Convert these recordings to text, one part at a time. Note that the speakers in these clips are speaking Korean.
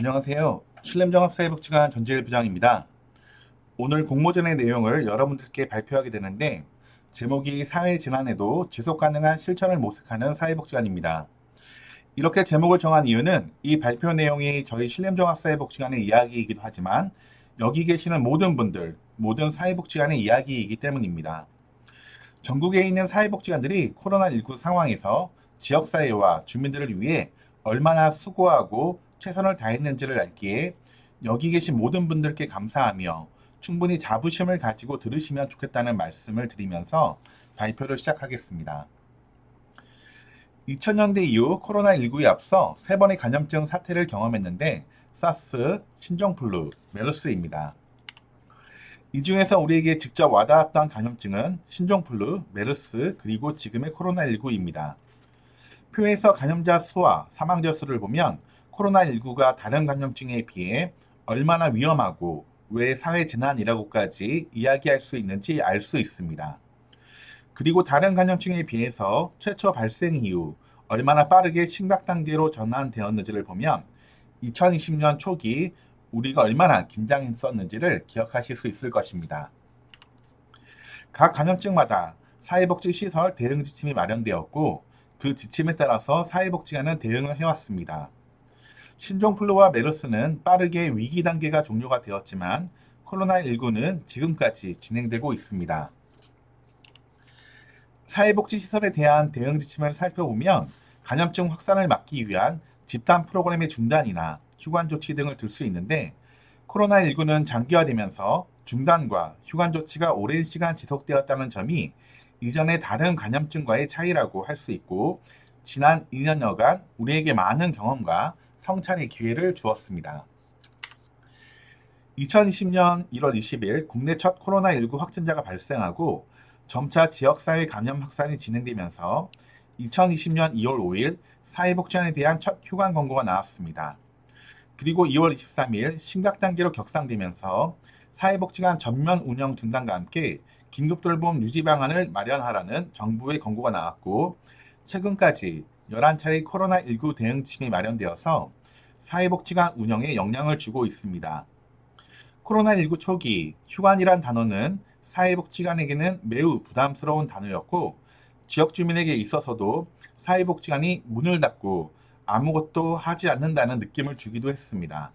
안녕하세요. 신림종합 사회복지관 전지일 부장입니다. 오늘 공모전의 내용을 여러분들께 발표하게 되는데 제목이 사회진환에도 지속 가능한 실천을 모색하는 사회복지관입니다. 이렇게 제목을 정한 이유는 이 발표 내용이 저희 신림종합사회복지관의 이야기이기도 하지만 여기 계시는 모든 분들, 모든 사회복지관의 이야기이기 때문입니다. 전국에 있는 사회복지관들이 코로나19 상황에서 지역사회와 주민들을 위해 얼마나 수고하고 최선을 다했는지를 알기에 여기 계신 모든 분들께 감사하며 충분히 자부심을 가지고 들으시면 좋겠다는 말씀을 드리면서 발표를 시작하겠습니다. 2000년대 이후 코로나19에 앞서 세 번의 감염증 사태를 경험했는데 사스, 신종플루, 메르스입니다. 이 중에서 우리에게 직접 와닿았던 감염증은 신종플루, 메르스, 그리고 지금의 코로나19입니다. 표에서 감염자 수와 사망자 수를 보면 코로나19가 다른 감염증에 비해 얼마나 위험하고 왜 사회 재난이라고까지 이야기할 수 있는지 알 수 있습니다. 그리고 다른 감염증에 비해서 최초 발생 이후 얼마나 빠르게 심각 단계로 전환되었는지를 보면 2020년 초기 우리가 얼마나 긴장했었는지를 기억하실 수 있을 것입니다. 각 감염증마다 사회복지시설 대응 지침이 마련되었고 그 지침에 따라서 사회복지관은 대응을 해왔습니다. 신종플루와 메르스는 빠르게 위기 단계가 종료가 되었지만 코로나19는 지금까지 진행되고 있습니다. 사회복지시설에 대한 대응 지침을 살펴보면 감염증 확산을 막기 위한 집단 프로그램의 중단이나 휴관 조치 등을 들 수 있는데 코로나19는 장기화되면서 중단과 휴관 조치가 오랜 시간 지속되었다는 점이 이전의 다른 감염증과의 차이라고 할 수 있고 지난 2년여간 우리에게 많은 경험과 성찰의 기회를 주었습니다. 2020년 1월 20일 국내 첫 코로나19 확진자가 발생하고 점차 지역사회 감염 확산이 진행되면서 2020년 2월 5일 사회복지관에 대한 첫 휴관 권고가 나왔습니다. 그리고 2월 23일 심각 단계로 격상되면서 사회복지관 전면 운영 중단과 함께 긴급 돌봄 유지 방안을 마련하라는 정부의 권고가 나왔고 최근까지 11차례 코로나19 대응 지침이 마련되어서 사회복지관 운영에 영향을 주고 있습니다. 코로나19 초기 휴관이란 단어는 사회복지관에게는 매우 부담스러운 단어였고 지역 주민에게 있어서도 사회복지관이 문을 닫고 아무것도 하지 않는다는 느낌을 주기도 했습니다.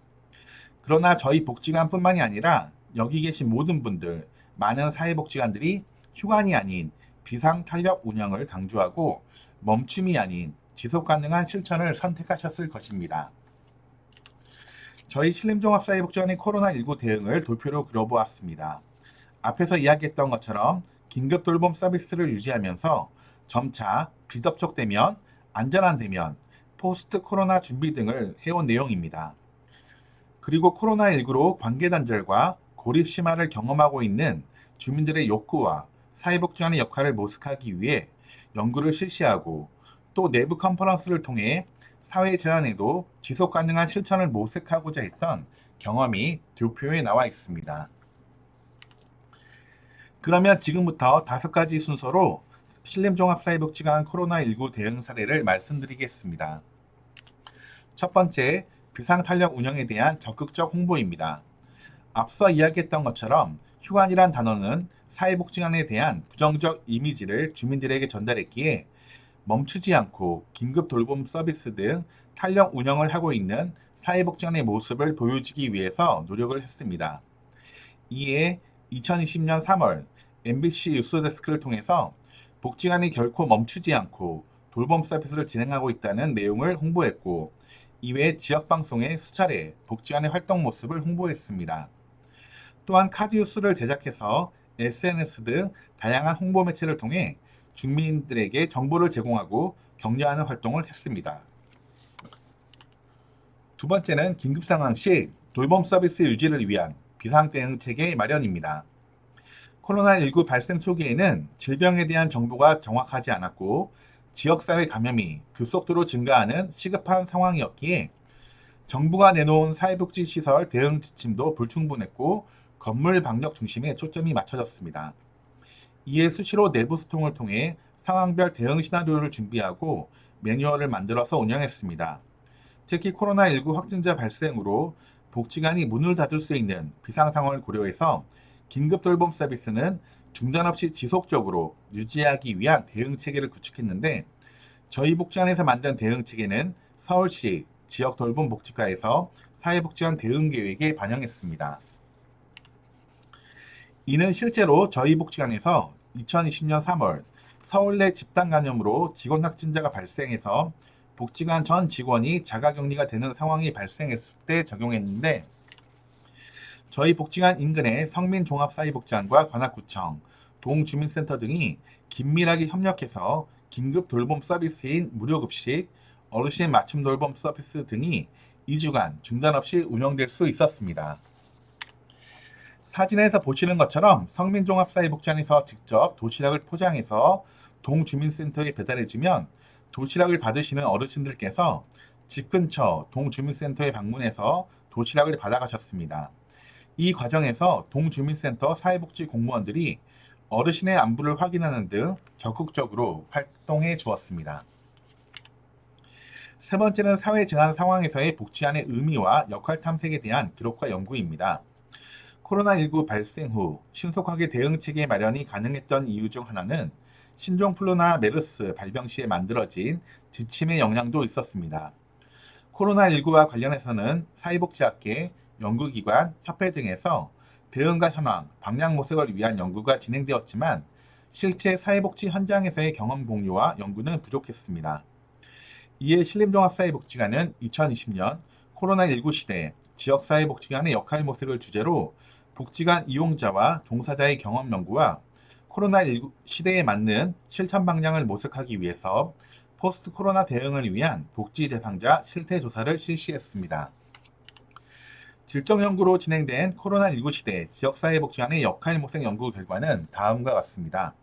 그러나 저희 복지관뿐만이 아니라 여기 계신 모든 분들, 많은 사회복지관들이 휴관이 아닌 비상탄력 운영을 강조하고 멈춤이 아닌 지속 가능한 실천을 선택하셨을 것입니다. 저희 신림종합사회복지관의 코로나19 대응을 도표로 그려보았습니다. 앞에서 이야기했던 것처럼 긴급 돌봄 서비스를 유지하면서 점차 비접촉되면 안전한 대면, 포스트 코로나 준비 등을 해온 내용입니다. 그리고 코로나19로 관계 단절과 고립 심화를 경험하고 있는 주민들의 욕구와 사회복지관의 역할을 모색하기 위해 연구를 실시하고 또 내부 컨퍼런스를 통해 사회 재난에도 지속 가능한 실천을 모색하고자 했던 경험이 도표에 나와 있습니다. 그러면 지금부터 다섯 가지 순서로 신림종합사회복지관 코로나19 대응 사례를 말씀드리겠습니다. 첫 번째, 비상탄력 운영에 대한 적극적 홍보입니다. 앞서 이야기했던 것처럼 휴관이란 단어는 사회복지관에 대한 부정적 이미지를 주민들에게 전달했기에 멈추지 않고 긴급 돌봄 서비스 등 탄력 운영을 하고 있는 사회복지관의 모습을 보여주기 위해서 노력을 했습니다. 이에 2020년 3월 MBC 뉴스데스크를 통해서 복지관이 결코 멈추지 않고 돌봄 서비스를 진행하고 있다는 내용을 홍보했고 이외 지역 방송에 수차례 복지관의 활동 모습을 홍보했습니다. 또한 카드뉴스를 제작해서 SNS 등 다양한 홍보 매체를 통해 주민들에게 정보를 제공하고 격려하는 활동을 했습니다. 두 번째는 긴급 상황 시 돌봄 서비스 유지를 위한 비상 대응 체계 마련입니다. 코로나19 발생 초기에는 질병에 대한 정보가 정확하지 않았고 지역사회 감염이 급속도로 증가하는 시급한 상황이었기에 정부가 내놓은 사회복지시설 대응 지침도 불충분했고 건물 방역 중심에 초점이 맞춰졌습니다. 이에 수시로 내부 소통을 통해 상황별 대응 시나리오를 준비하고 매뉴얼을 만들어서 운영했습니다. 특히 코로나19 확진자 발생으로 복지관이 문을 닫을 수 있는 비상 상황을 고려해서 긴급 돌봄 서비스는 중단 없이 지속적으로 유지하기 위한 대응 체계를 구축했는데 저희 복지관에서 만든 대응 체계는 서울시 지역 돌봄 복지과에서 사회복지관 대응 계획에 반영했습니다. 이는 실제로 저희 복지관에서 2020년 3월 서울 내 집단 감염으로 직원 확진자가 발생해서 복지관 전 직원이 자가격리가 되는 상황이 발생했을 때 적용했는데 저희 복지관 인근의 성민종합사회복지관과 관악구청, 동주민센터 등이 긴밀하게 협력해서 긴급 돌봄 서비스인 무료급식, 어르신 맞춤 돌봄 서비스 등이 2주간 중단 없이 운영될 수 있었습니다. 사진에서 보시는 것처럼 성민종합사회복지관에서 직접 도시락을 포장해서 동주민센터에 배달해주면 도시락을 받으시는 어르신들께서 집 근처 동주민센터에 방문해서 도시락을 받아가셨습니다. 이 과정에서 동주민센터 사회복지 공무원들이 어르신의 안부를 확인하는 등 적극적으로 활동해 주었습니다. 세 번째는 사회 재난 상황에서의 복지안의 의미와 역할 탐색에 대한 기록과 연구입니다. 코로나19 발생 후 신속하게 대응 체계 마련이 가능했던 이유 중 하나는 신종플루나 메르스 발병 시에 만들어진 지침의 영향도 있었습니다. 코로나19와 관련해서는 사회복지학계, 연구기관, 협회 등에서 대응과 현황, 방향 모색을 위한 연구가 진행되었지만 실제 사회복지 현장에서의 경험 공유와 연구는 부족했습니다. 이에 신림종합사회복지관은 2020년 코로나19 시대 지역사회복지관의 역할 모색을 주제로 복지관 이용자와 종사자의 경험 연구와 코로나19 시대에 맞는 실천 방향을 모색하기 위해서 포스트 코로나 대응을 위한 복지 대상자 실태 조사를 실시했습니다. 질적 연구로 진행된 코로나19 시대 지역사회복지관의 역할 모색 연구 결과는 다음과 같습니다.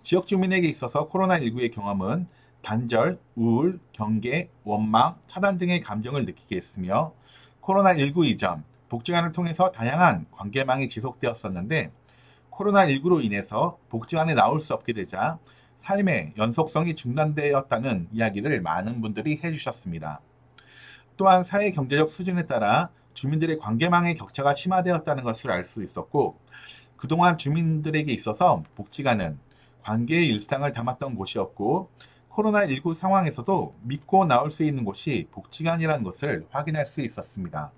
지역 주민에게 있어서 코로나19의 경험은 단절, 우울, 경계, 원망, 차단 등의 감정을 느끼게 했으며 코로나19 이전 복지관을 통해서 다양한 관계망이 지속되었었는데 코로나19로 인해서 복지관에 나올 수 없게 되자 삶의 연속성이 중단되었다는 이야기를 많은 분들이 해주셨습니다. 또한 사회 경제적 수준에 따라 주민들의 관계망의 격차가 심화되었다는 것을 알 수 있었고 그동안 주민들에게 있어서 복지관은 관계의 일상을 담았던 곳이었고 코로나19 상황에서도 믿고 나올 수 있는 곳이 복지관이라는 것을 확인할 수 있었습니다.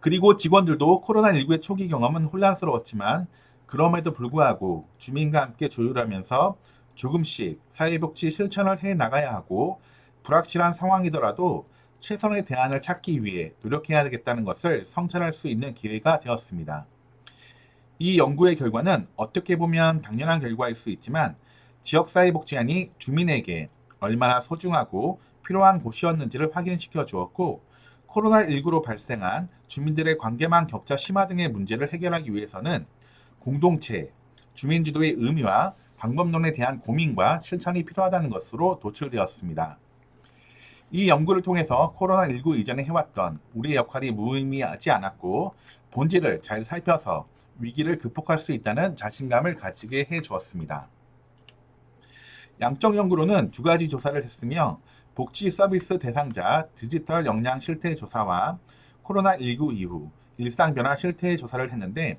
그리고 직원들도 코로나19의 초기 경험은 혼란스러웠지만 그럼에도 불구하고 주민과 함께 조율하면서 조금씩 사회복지 실천을 해 나가야 하고 불확실한 상황이더라도 최선의 대안을 찾기 위해 노력해야 되겠다는 것을 성찰할 수 있는 기회가 되었습니다. 이 연구의 결과는 어떻게 보면 당연한 결과일 수 있지만 지역사회복지관이 주민에게 얼마나 소중하고 필요한 곳이었는지를 확인시켜 주었고 코로나19로 발생한 주민들의 관계망 격차 심화 등의 문제를 해결하기 위해서는 공동체, 주민주도의 의미와 방법론에 대한 고민과 실천이 필요하다는 것으로 도출되었습니다. 이 연구를 통해서 코로나19 이전에 해왔던 우리의 역할이 무의미하지 않았고 본질을 잘 살펴서 위기를 극복할 수 있다는 자신감을 가지게 해 주었습니다. 양적 연구로는 두 가지 조사를 했으며 복지 서비스 대상자 디지털 역량 실태 조사와 코로나19 이후 일상 변화 실태 조사를 했는데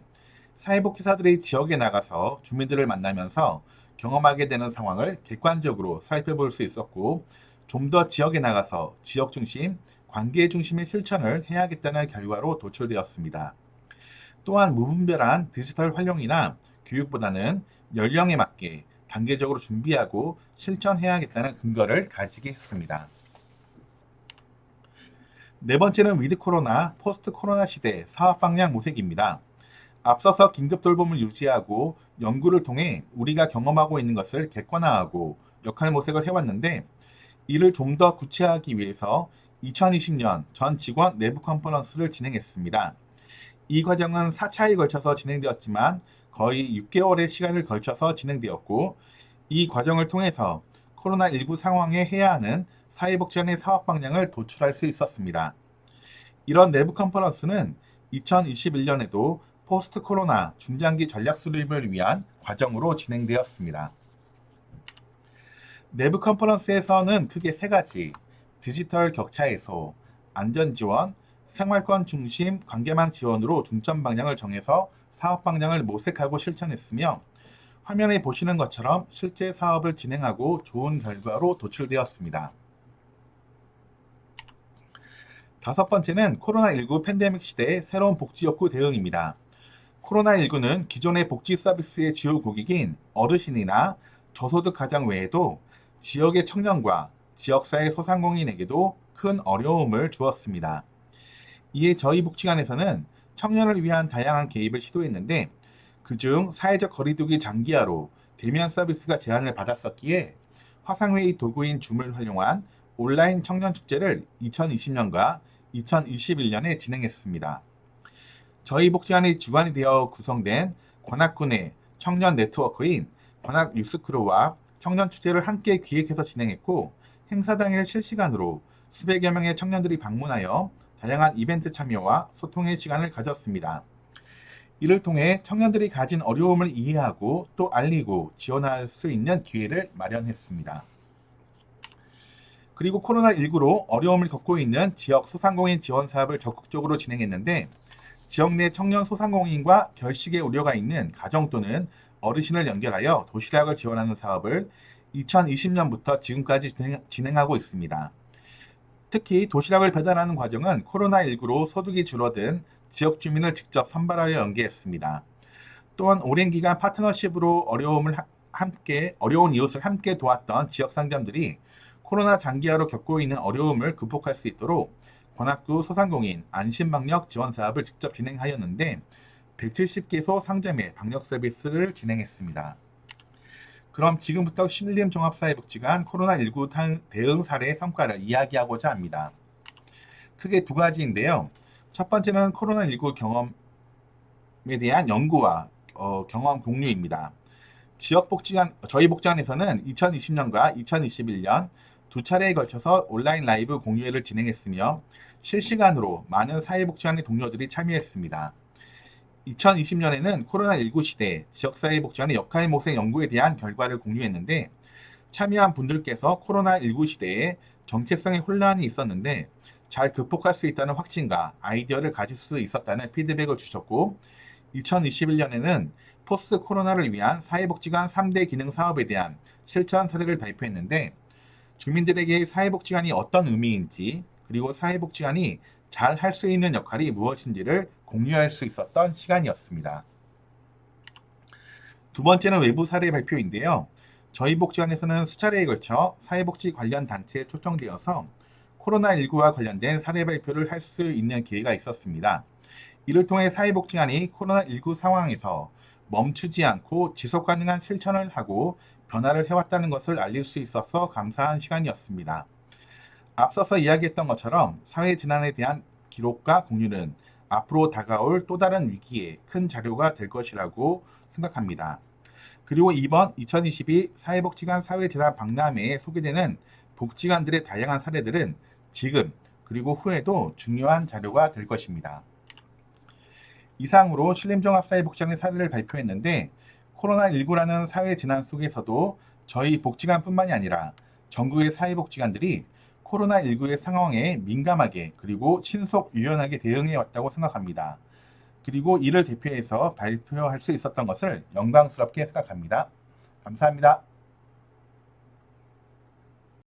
사회복지사들이 지역에 나가서 주민들을 만나면서 경험하게 되는 상황을 객관적으로 살펴볼 수 있었고 좀 더 지역에 나가서 지역 중심, 관계 중심의 실천을 해야겠다는 결과로 도출되었습니다. 또한 무분별한 디지털 활용이나 교육보다는 연령에 맞게 단계적으로 준비하고 실천해야겠다는 근거를 가지게 했습니다. 네 번째는 위드 코로나, 포스트 코로나 시대 사업 방향 모색입니다. 앞서서 긴급 돌봄을 유지하고 연구를 통해 우리가 경험하고 있는 것을 객관화하고 역할 모색을 해왔는데 이를 좀 더 구체화하기 위해서 2020년 전 직원 내부 컨퍼런스를 진행했습니다. 이 과정은 4차에 걸쳐서 진행되었지만 거의 6개월의 시간을 걸쳐서 진행되었고 이 과정을 통해서 코로나19 상황에 해야 하는 사회복지원의 사업 방향을 도출할 수 있었습니다. 이런 내부 컨퍼런스는 2021년에도 포스트 코로나 중장기 전략 수립을 위한 과정으로 진행되었습니다. 내부 컨퍼런스에서는 크게 세 가지 디지털 격차 해소, 안전 지원, 생활권 중심 관계망 지원으로 중점 방향을 정해서 사업 방향을 모색하고 실천했으며 화면에 보시는 것처럼 실제 사업을 진행하고 좋은 결과로 도출되었습니다. 다섯 번째는 코로나19 팬데믹 시대의 새로운 복지 욕구 대응입니다. 코로나19는 기존의 복지 서비스의 주요 고객인 어르신이나 저소득 가장 외에도 지역의 청년과 지역사회 소상공인에게도 큰 어려움을 주었습니다. 이에 저희 복지관에서는 청년을 위한 다양한 개입을 시도했는데 그중 사회적 거리두기 장기화로 대면 서비스가 제한을 받았었기에 화상회의 도구인 줌을 활용한 온라인 청년 축제를 2020년과 2021년에 진행했습니다. 저희 복지관이 주관이 되어 구성된 관악군의 청년 네트워크인 관악 뉴스크루와 청년 축제를 함께 기획해서 진행했고 행사 당일 실시간으로 수백여 명의 청년들이 방문하여 다양한 이벤트 참여와 소통의 시간을 가졌습니다. 이를 통해 청년들이 가진 어려움을 이해하고 또 알리고 지원할 수 있는 기회를 마련했습니다. 그리고 코로나19로 어려움을 겪고 있는 지역 소상공인 지원 사업을 적극적으로 진행했는데 지역 내 청년 소상공인과 결식의 우려가 있는 가정 또는 어르신을 연결하여 도시락을 지원하는 사업을 2020년부터 지금까지 진행, 하고 있습니다. 특히 도시락을 배달하는 과정은 코로나19로 소득이 줄어든 지역 주민을 직접 선발하여 연계했습니다. 또한 오랜 기간 파트너십으로 어려움을 함께 어려운 이웃을 함께 도왔던 지역 상점들이 코로나 장기화로 겪고 있는 어려움을 극복할 수 있도록 관악구 소상공인 안심방역 지원 사업을 직접 진행하였는데 170개소 상점의 방역 서비스를 진행했습니다. 그럼 지금부터 신림 종합사회 복지관 코로나19 대응 사례 성과를 이야기하고자 합니다. 크게 두 가지인데요. 첫 번째는 코로나19 경험에 대한 연구와 어, 경험 공유입니다. 지역 복지관, 저희 복지관에서는 2020년과 2021년 두 차례에 걸쳐서 온라인 라이브 공유회를 진행했으며 실시간으로 많은 사회복지관의 동료들이 참여했습니다. 2020년에는 코로나19 시대 지역사회 복지관의 역할 모색 연구에 대한 결과를 공유했는데 참여한 분들께서 코로나19 시대에 정체성의 혼란이 있었는데 잘 극복할 수 있다는 확신과 아이디어를 가질 수 있었다는 피드백을 주셨고 2021년에는 포스트 코로나를 위한 사회복지관 3대 기능 사업에 대한 실천 사례를 발표했는데 주민들에게 사회복지관이 어떤 의미인지 그리고 사회복지관이 잘 할 수 있는 역할이 무엇인지를 공유할 수 있었던 시간이었습니다. 두 번째는 외부 사례 발표인데요. 저희 복지관에서는 수차례에 걸쳐 사회복지 관련 단체에 초청되어서 코로나19와 관련된 사례 발표를 할 수 있는 기회가 있었습니다. 이를 통해 사회복지관이 코로나19 상황에서 멈추지 않고 지속 가능한 실천을 하고 변화를 해왔다는 것을 알릴 수 있어서 감사한 시간이었습니다. 앞서서 이야기했던 것처럼 사회 재난에 대한 기록과 공유는 앞으로 다가올 또 다른 위기에 큰 자료가 될 것이라고 생각합니다. 그리고 이번 2022 사회복지관 사회재난 박람회에 소개되는 복지관들의 다양한 사례들은 지금 그리고 후에도 중요한 자료가 될 것입니다. 이상으로 신림종합사회복지관의 사례를 발표했는데 코로나19라는 사회 재난 속에서도 저희 복지관뿐만이 아니라 전국의 사회복지관들이 코로나19의 상황에 민감하게 그리고 신속 유연하게 대응해 왔다고 생각합니다. 그리고 이를 대표해서 발표할 수 있었던 것을 영광스럽게 생각합니다. 감사합니다.